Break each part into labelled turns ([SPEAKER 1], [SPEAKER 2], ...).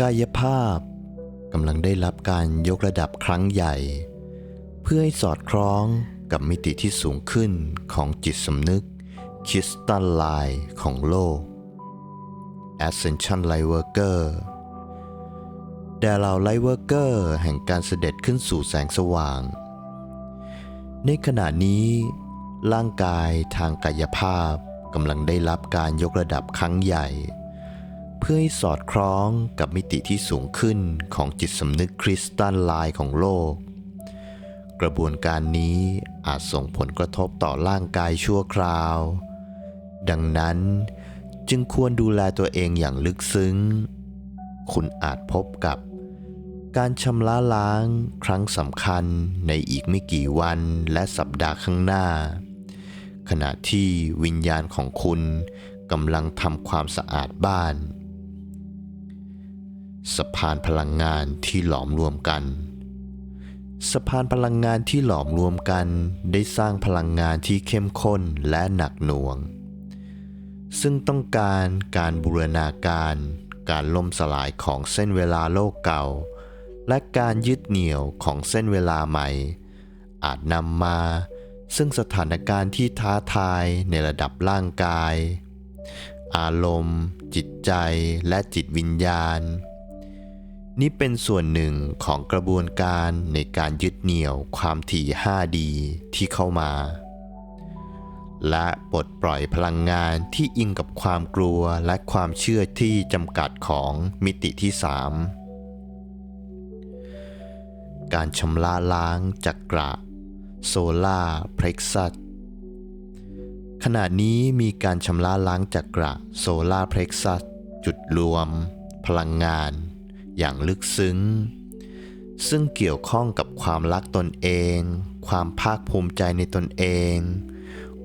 [SPEAKER 1] กายภาพกำลังได้รับการยกระดับครั้งใหญ่ เพื่อให้สอดคล้องกับมิติที่สูงขึ้นของจิตสำนึกคริสตัลไลน์ของโลก Ascension Light Worker แด่เหล่าไลท์เวอร์เกอร์แห่งการเสด็จขึ้นสู่แสงสว่าง ในขณะนี้ ร่างกายทางกายภาพกำลังได้รับการยกระดับครั้งใหญ่ พื่อให้สอดคล้องกับมิติที่สูงขึ้นของจิตสำนึกคริสตัลไลน์ของโลก กระบวนการนี้อาจส่งผลกระทบต่อร่างกายชั่วคราว ดังนั้นจึงควรดูแลตัวเองอย่างลึกซึ้ง คุณอาจพบกับการชำระล้างครั้งสำคัญในอีกไม่กี่วันและสัปดาห์ข้างหน้า ขณะที่วิญญาณของคุณกำลังทำความสะอาดบ้าน สะพานพลังงานที่หลอมรวมกัน สะพานพลังงานที่หลอมรวมกันได้สร้างพลังงานที่เข้มข้นและหนักหน่วง ซึ่งต้องการการบูรณาการ การล่มสลายของเส้นเวลาโลกเก่า และการยึดเหนี่ยวของเส้นเวลาใหม่ อาจนำมา ซึ่งสถานการณ์ที่ท้าทายในระดับร่างกาย อารมณ์ จิตใจและจิตวิญญาณ นี่เป็นส่วนหนึ่งของกระบวนการในการยึดเหนี่ยวความถี่ 5D ที่เข้ามา และปลดปล่อยพลังงานที่อิงกับความกลัวและความเชื่อที่จำกัดของมิติที่ 3 การชำระล้างจักระโซล่าเพล็กซัสขณะนี้มีการชำระล้างจักระโซล่าเพล็กซัสจุดรวม พลังงาน อย่างลึกซึ้ง ซึ่งเกี่ยวข้องกับความรักตนเอง ความภาคภูมิใจในตนเอง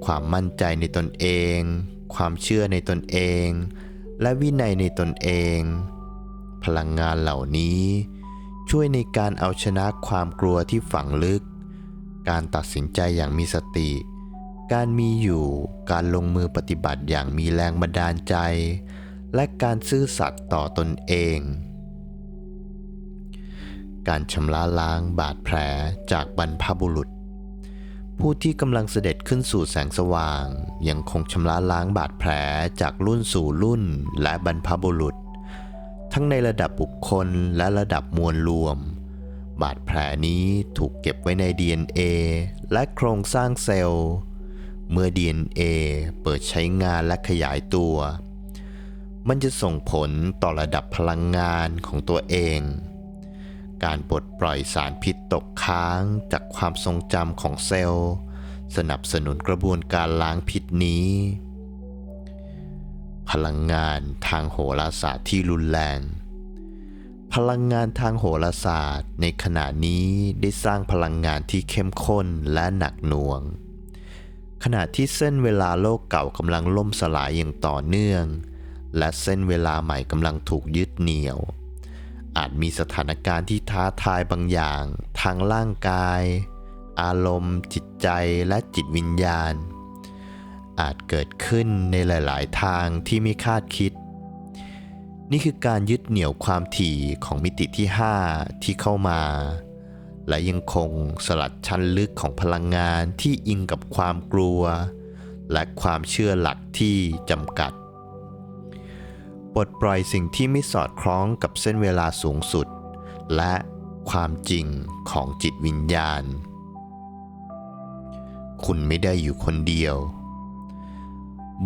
[SPEAKER 1] ความมั่นใจในตนเอง ความเชื่อในตนเอง และวินัยในตนเอง พลังงานเหล่านี้ ช่วยในการเอาชนะความกลัวที่ฝังลึก การตัดสินใจอย่างมีสติ การมีอยู่ การลงมือปฏิบัติอย่างมีแรงบันดาลใจและการซื่อสัตย์ต่อตนเอง การชำระล้างบาดแผลจากบรรพบุรุษ ผู้ที่กำลังเสด็จขึ้นสู่แสงสว่าง ยังคงชำระล้างบาดแผลจากรุ่นสู่รุ่นและบรรพบุรุษ ทั้งในระดับบุคคลและระดับมวลรวม บาดแผลนี้ถูกเก็บไว้ใน DNA และโครงสร้างเซลล์ เมื่อ DNA เปิดใช้งานและขยายตัวมันจะส่งผลต่อระดับพลังงานของตัวเอง การปลดปล่อยสารพิษตกค้างจากความทรงจำของเซลล์ สนับสนุนกระบวนการล้างพิษนี้ พลังงานทางโหราศาสตร์ที่รุนแรง พลังงานทางโหราศาสตร์ในขณะนี้ได้สร้างพลังงานที่เข้มข้นและหนักหน่วง ขณะที่เส้นเวลาโลกเก่ากำลังล่มสลายอย่างต่อเนื่อง และเส้นเวลาใหม่กำลังถูกยึดเหนี่ยว อาจมีสถานการณ์ที่ท้าทายบางอย่าง ทางร่างกาย อารมณ์ จิตใจและจิตวิญญาณ อาจเกิดขึ้นในหลาย ๆ ทางที่ไม่คาดคิด นี่คือการยึดเหนี่ยวความถี่ของมิติที่ 5 ที่เข้ามา และยังคงสลัดชั้นลึกของพลังงานที่อิงกับความกลัว และความเชื่อหลักที่จำกัด ปลดปล่อยสิ่งที่ไม่สอดคล้องกับเส้นเวลาสูงสุด และความจริงของจิตวิญญาณ คุณไม่ได้อยู่คนเดียว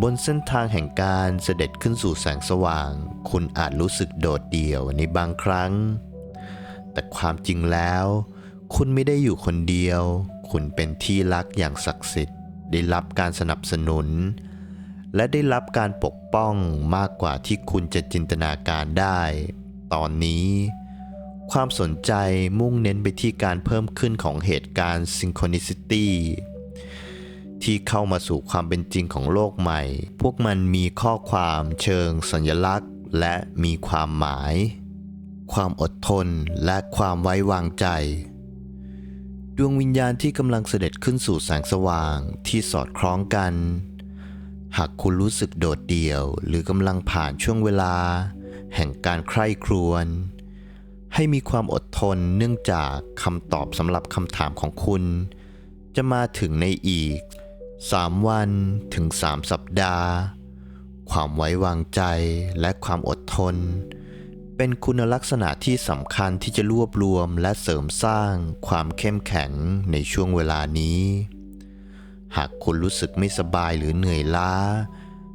[SPEAKER 1] บนเส้นทางแห่งการเสด็จขึ้นสู่แสงสว่าง คุณอาจรู้สึกโดดเดี่ยวในบางครั้ง แต่ความจริงแล้ว คุณไม่ได้อยู่คนเดียว คุณเป็นที่รักอย่างศักดิ์สิทธิ์ ได้รับการสนับสนุน และได้รับการปกป้องมากกว่าที่คุณจะจินตนาการได้ ตอนนี้ ความสนใจมุ่งเน้นไปที่การเพิ่มขึ้นของเหตุการณ์ Synchronicity ที่เข้ามาสู่ความเป็นจริงของโลกใหม่ พวกมันมีข้อความเชิงสัญลักษณ์ และมีความหมาย ความอดทนและความไว้วางใจ ดวงวิญญาณที่กำลังเสด็จขึ้นสู่แสงสว่างที่สอดคล้องกัน หากคุณรู้สึกโดดเดี่ยว หรือกำลังผ่านช่วงเวลา แห่งการใคร่ครวญให้มีความอดทนเนื่องจากคำตอบสำหรับคำถามของคุณ จะมาถึงในอีก 3 วันถึง 3 สัปดาห์ ความไว้วางใจและความอดทน เป็นคุณลักษณะที่สำคัญที่จะรวบรวมและเสริมสร้างความเข้มแข็งในช่วงเวลานี้ หากคุณรู้สึกไม่สบายหรือเหนื่อยล้า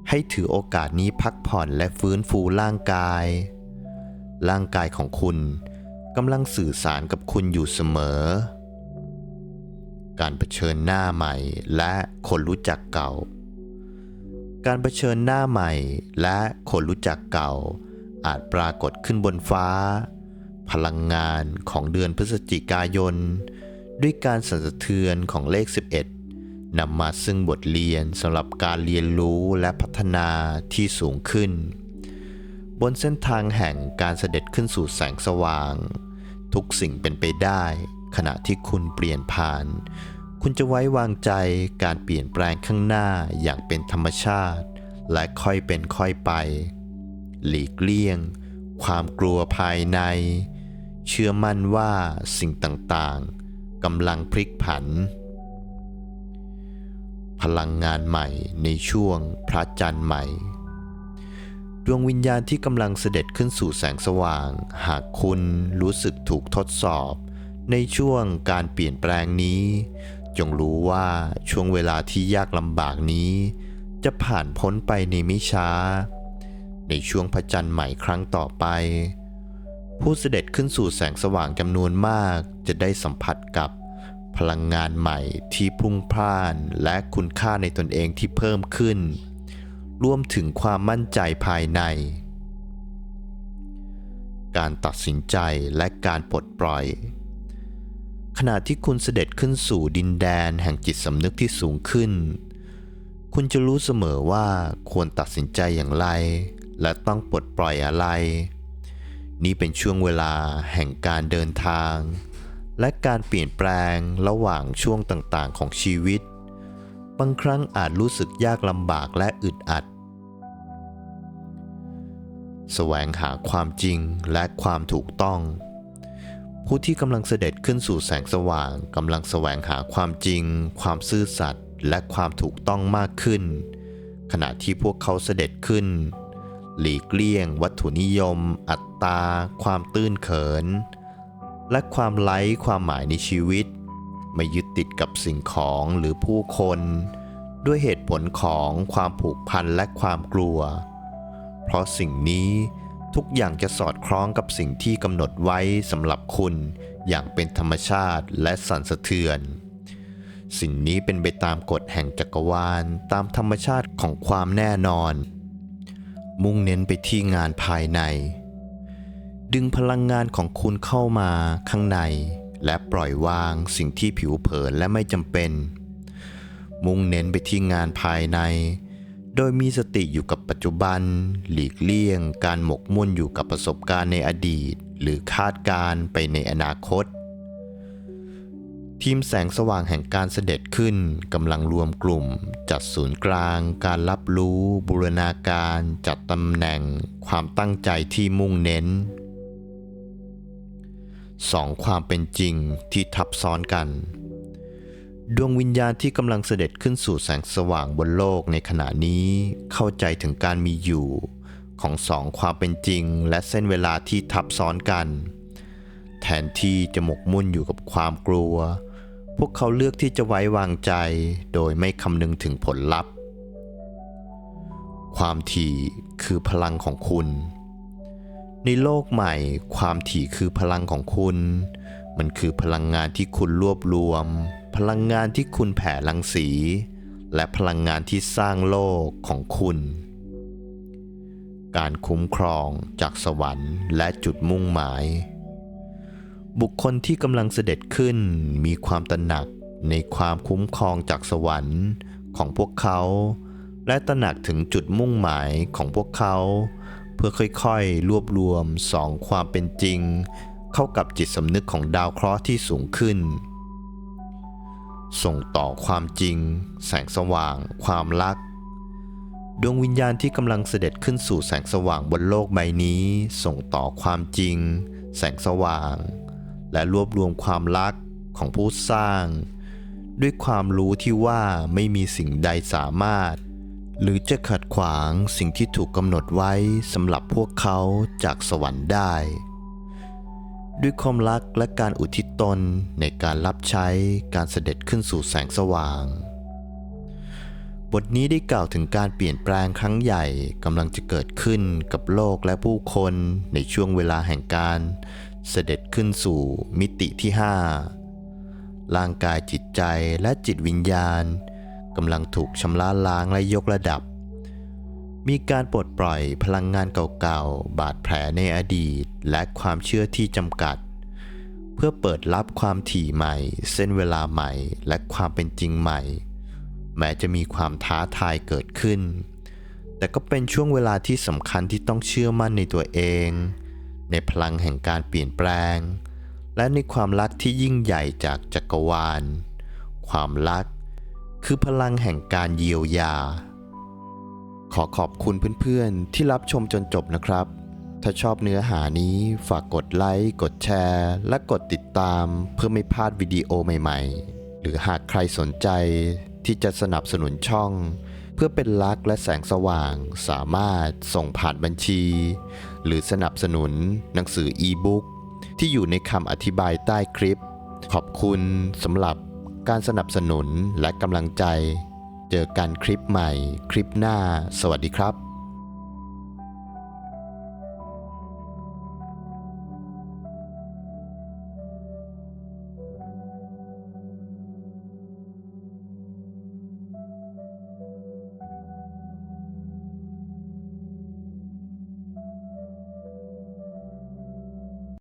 [SPEAKER 1] ให้ถือโอกาสนี้พักผ่อนและฟื้นฟูร่างกาย ร่างกายของคุณกำลังสื่อสารกับคุณอยู่เสมอ การเผชิญหน้าใหม่และคนรู้จักเก่า การเผชิญหน้าใหม่และคนรู้จักเก่า อาจปรากฏขึ้นบนฟ้า พลังงานของเดือนพฤศจิกายน ด้วยการสั่นสะเทือนของเลข 11 นำมาซึ่งบทเรียนสำหรับการเรียนรู้และพัฒนาที่สูงขึ้น บนเส้นทางแห่งการเสด็จขึ้นสู่แสงสว่าง ทุกสิ่งเป็นไปได้ ขณะที่คุณเปลี่ยนผ่าน คุณจะไว้วางใจการเปลี่ยนแปลงข้างหน้าอย่างเป็นธรรมชาติ และค่อยเป็นค่อยไป หลีกเลี่ยง ความกลัวภายใน เชื่อมั่นว่าสิ่งต่างๆกำลังพลิกผัน พลังงานใหม่ในช่วงพระจันทร์ใหม่ ดวงวิญญาณที่กำลังเสด็จขึ้นสู่แสงสว่าง หากคุณรู้สึกถูกทดสอบ ในช่วงการเปลี่ยนแปลงนี้ จงรู้ว่าช่วงเวลาที่ยากลำบากนี้ จะผ่านพ้นไปในไม่ช้า ในช่วงพระจันทร์ใหม่ครั้งต่อไป ผู้เสด็จขึ้นสู่แสงสว่างจำนวนมากจะได้สัมผัสกับ พลังงานใหม่ที่พุ่งพล่านและคุณค่าในตนเองที่เพิ่มขึ้น รวมถึงความมั่นใจภายใน การตัดสินใจและการปลดปล่อย ขณะที่คุณเสด็จขึ้นสู่ดินแดนแห่งจิตสำนึกที่สูงขึ้น คุณจะรู้เสมอว่าควรตัดสินใจอย่างไร และต้องปลดปล่อยอะไร นี่เป็นช่วงเวลาแห่งการเดินทาง และการเปลี่ยนแปลงระหว่างช่วงต่างๆ ของชีวิต บางครั้งอาจรู้สึกยากลำบากและอึดอัด แสวงหาความจริงและความถูกต้อง ผู้ที่กำลังเสด็จขึ้นสู่แสงสว่างกำลังแสวงหาความจริง ความซื่อสัตย์และความถูกต้องมากขึ้น ขณะที่พวกเขาเสด็จขึ้น หลีกเลี่ยง วัตถุนิยม อัตตา ความตื้นเขิน และความไร้ความหมายในชีวิต ไม่ยึดติดกับสิ่งของหรือผู้คน ด้วยเหตุผลของความผูกพันและความกลัว เพราะสิ่งนี้ทุกอย่างจะสอดคล้องกับสิ่งที่กำหนดไว้สำหรับคุณอย่างเป็นธรรมชาติและสั่นสะเทือน สิ่งนี้เป็นไปตามกฎแห่งจักรวาลตามธรรมชาติของความแน่นอน มุ่งเน้นไปที่งานภายใน ดึงพลังงานของคุณเข้ามาข้างใน และปล่อยวางสิ่งที่ผิวเผินและไม่จำเป็น มุ่งเน้นไปที่งานภายใน โดยมีสติอยู่กับปัจจุบัน หลีกเลี่ยง การหมกมุ่นอยู่กับประสบการณ์ในอดีต หรือคาดการ์ไปในอนาคต ทีมแสงสว่างแห่งการเสด็จขึ้นกำลังรวมกลุ่ม จัดศูนย์กลาง การรับรู้ บูรณาการ จัดตำแหน่ง ความตั้งใจที่มุ่งเน้น สองความเป็นจริงที่ทับซ้อนกัน ดวงวิญญาณที่กำลังเสด็จขึ้นสู่แสงสว่างบนโลกในขณะนี้เข้าใจถึงการมีอยู่ ของสองความเป็นจริงและเส้นเวลาที่ทับซ้อนกัน แทนที่จะหมกมุ่นอยู่กับความกลัว พวกเขาเลือกที่จะไว้วางใจ โดยไม่คำนึงถึงผลลัพธ์ ความถี่คือพลังของคุณ ในโลกใหม่ ความถี่คือพลังของคุณ มันคือพลังงานที่คุณรวบรวม พลังงานที่คุณแผ่รังสี และพลังงานที่สร้างโลกของคุณ การคุ้มครองจากสวรรค์และจุดมุ่งหมาย บุคคลที่กำลังเสด็จขึ้นมีความตระหนักในความคุ้มครองจากสวรรค์ของพวกเขา และตระหนักถึงจุดมุ่งหมายของพวกเขา เพื่อค่อยๆ รวบรวมสองความเป็นจริง เข้ากับจิตสำนึกของดาวเคราะห์ที่สูงขึ้น ส่งต่อความจริง แสงสว่าง ความรัก ดวงวิญญาณที่กำลังเสด็จขึ้นสู่แสงสว่างบนโลกใบนี้ ส่งต่อความจริง แสงสว่าง และรวบรวมความรักของผู้สร้าง ด้วยความรู้ที่ว่าไม่มีสิ่งใดสามารถ หรือจะขัดขวางสิ่งที่ถูกกำหนดไว้สำหรับพวกเขาจากสวรรค์ได้ ด้วยความรักและการอุทิศตนในการรับใช้การเสด็จขึ้นสู่แสงสว่าง บทนี้ได้กล่าวถึงการเปลี่ยนแปลงครั้งใหญ่กำลังจะเกิดขึ้นกับโลกและผู้คนในช่วงเวลาแห่งการเสด็จขึ้นสู่มิติที่ 5 ร่างกายจิตใจและจิตวิญญาณ กำลังถูกชำระล้างและยกระดับ มีการปลดปล่อยพลังงานเก่าๆ บาดแผลในอดีต และความเชื่อที่จำกัด เพื่อเปิดรับความถี่ใหม่ เส้นเวลาใหม่ และความเป็นจริงใหม่ แม้จะมีความท้าทายเกิดขึ้น แต่ก็เป็นช่วงเวลาที่สำคัญที่ต้องเชื่อมั่นในตัวเอง ในพลังแห่งการเปลี่ยนแปลงและในความรักที่ยิ่งใหญ่จากจักรวาล ความรัก คือพลังแห่งการเยียวยา ขอขอบคุณเพื่อนๆ ที่รับชมจนจบนะครับ ถ้าชอบเนื้อหานี้ฝากกดไลค์ กดแชร์ และกดติดตามเพื่อไม่พลาดวิดีโอใหม่ๆ หรือหากใครสนใจที่จะสนับสนุนช่อง เพื่อเป็นรักและแสงสว่าง สามารถส่งผ่านบัญชี หรือสนับสนุนหนังสืออีบุ๊กที่อยู่ในคำอธิบายใต้คลิป ขอบคุณสำหรับ การสนับสนุนและกำลังใจ เจอกันคลิปใหม่ คลิปหน้า สวัสดีครับ